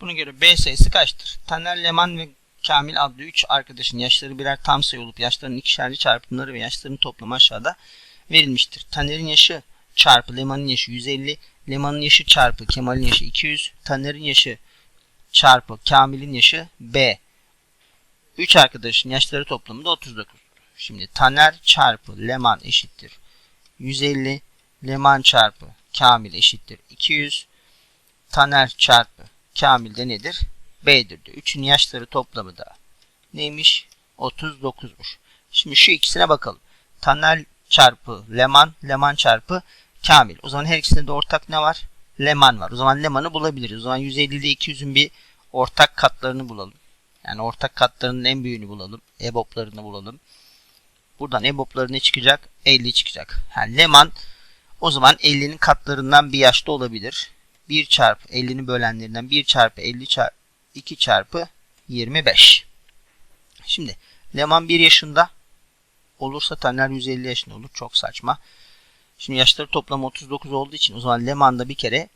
Buna göre B sayısı kaçtır? Taner, Leman ve Kamil adlı 3 arkadaşın yaşları birer tam sayı olup yaşlarının ikişerli çarpımları ve yaşlarının toplamı aşağıda verilmiştir. Taner'in yaşı çarpı Leman'ın yaşı 150, Leman'ın yaşı çarpı Kemal'in yaşı 200, Taner'in yaşı çarpı Kamil'in yaşı B. 3 arkadaşın yaşları toplamı da 39. Şimdi Taner çarpı Leman eşittir 150, Leman çarpı Kamil eşittir 200, Taner çarpı Kamil de nedir? B'dir diyor. Üçün yaşları toplamı da neymiş? 39'muş. Şimdi şu ikisine bakalım. Taner çarpı Leman, Leman çarpı Kamil. O zaman her ikisinde de ortak ne var? Leman var. O zaman Leman'ı bulabiliriz. O zaman 150 ile 200'ün bir ortak katlarını bulalım. Yani ortak katlarının en büyüğünü bulalım. EBOB'larını bulalım. Buradan EBOB'ları ne çıkacak? 50 çıkacak. Yani Leman o zaman 50'nin katlarından bir yaşta olabilir. 1 çarpı 50'ni bölenlerinden 1 çarpı 50 çarpı 2 çarpı 25. Şimdi Leman 1 yaşında olursa Taner 150 yaşında olur. Çok saçma. Şimdi yaşları toplam 39 olduğu için o zaman Leman da bir kere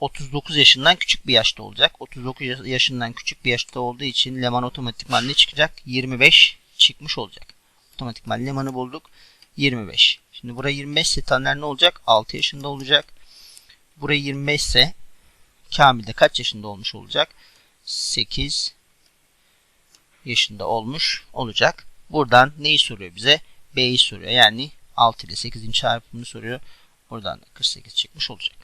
39 yaşından küçük bir yaşta olacak. 39 yaşından küçük bir yaşta olduğu için Leman otomatikman ne çıkacak? 25 çıkmış olacak. Otomatikman Leman'ı bulduk. 25. Şimdi buraya 25 ise Taner ne olacak? 6 yaşında olacak. Buraya 25 ise Kamil de kaç yaşında olmuş olacak? 8 yaşında olmuş olacak. Buradan neyi soruyor bize? B'yi soruyor. Yani 6 ile 8'in çarpımını soruyor. Buradan da 48 çıkmış olacak.